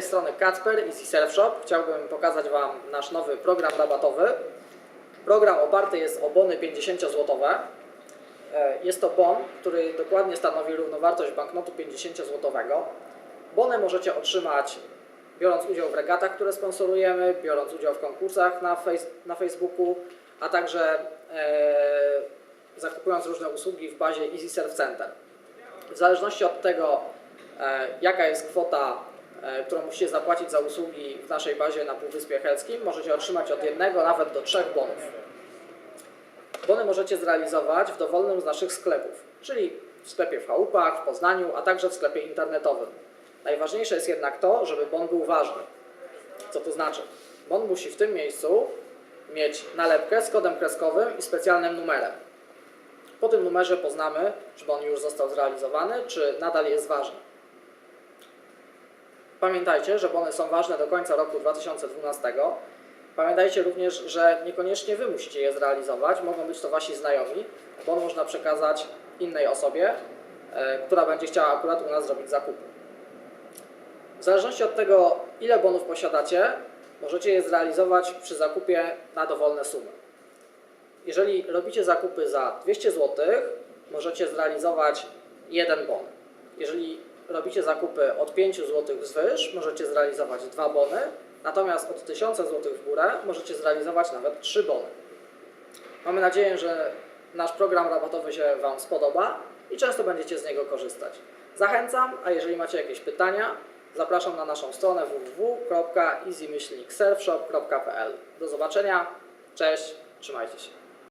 strony Kacper i Shop. Chciałbym pokazać Wam nasz nowy program rabatowy. Program oparty jest o bony 50-złotowe. E, Jest to bon, który dokładnie stanowi równowartość banknotu 50-złotowego. Bony możecie otrzymać biorąc udział w regatach, które sponsorujemy, biorąc udział w konkursach na, fejs- na Facebooku, a także e, zakupując różne usługi w bazie Easy Surf Center. W zależności od tego, e, jaka jest kwota, którą musicie zapłacić za usługi w naszej bazie na Półwyspie Helskim, możecie otrzymać od jednego nawet do trzech bonów. Bony możecie zrealizować w dowolnym z naszych sklepów, czyli w sklepie w Chałupach, w Poznaniu, a także w sklepie internetowym. Najważniejsze jest jednak to, żeby bon był ważny. Co to znaczy? Bon musi w tym miejscu mieć nalepkę z kodem kreskowym i specjalnym numerem. Po tym numerze poznamy, czy bon już został zrealizowany, czy nadal jest ważny. Pamiętajcie, że bony są ważne do końca roku 2012. Pamiętajcie również, że niekoniecznie Wy musicie je zrealizować, mogą być to Wasi znajomi. Bon można przekazać innej osobie, e, która będzie chciała akurat u nas zrobić zakupy. W zależności od tego, ile bonów posiadacie, możecie je zrealizować przy zakupie na dowolne sumy. Jeżeli robicie zakupy za 200 zł, możecie zrealizować jeden bon. Jeżeli robicie zakupy od 5 zł wzwyż, możecie zrealizować dwa bony, natomiast od 1000 zł w górę możecie zrealizować nawet 3 bony. Mamy nadzieję, że nasz program rabatowy się Wam spodoba i często będziecie z niego korzystać. Zachęcam, a jeżeli macie jakieś pytania, zapraszam na naszą stronę www.easymyślniksurfshop.pl. Do zobaczenia, cześć, trzymajcie się.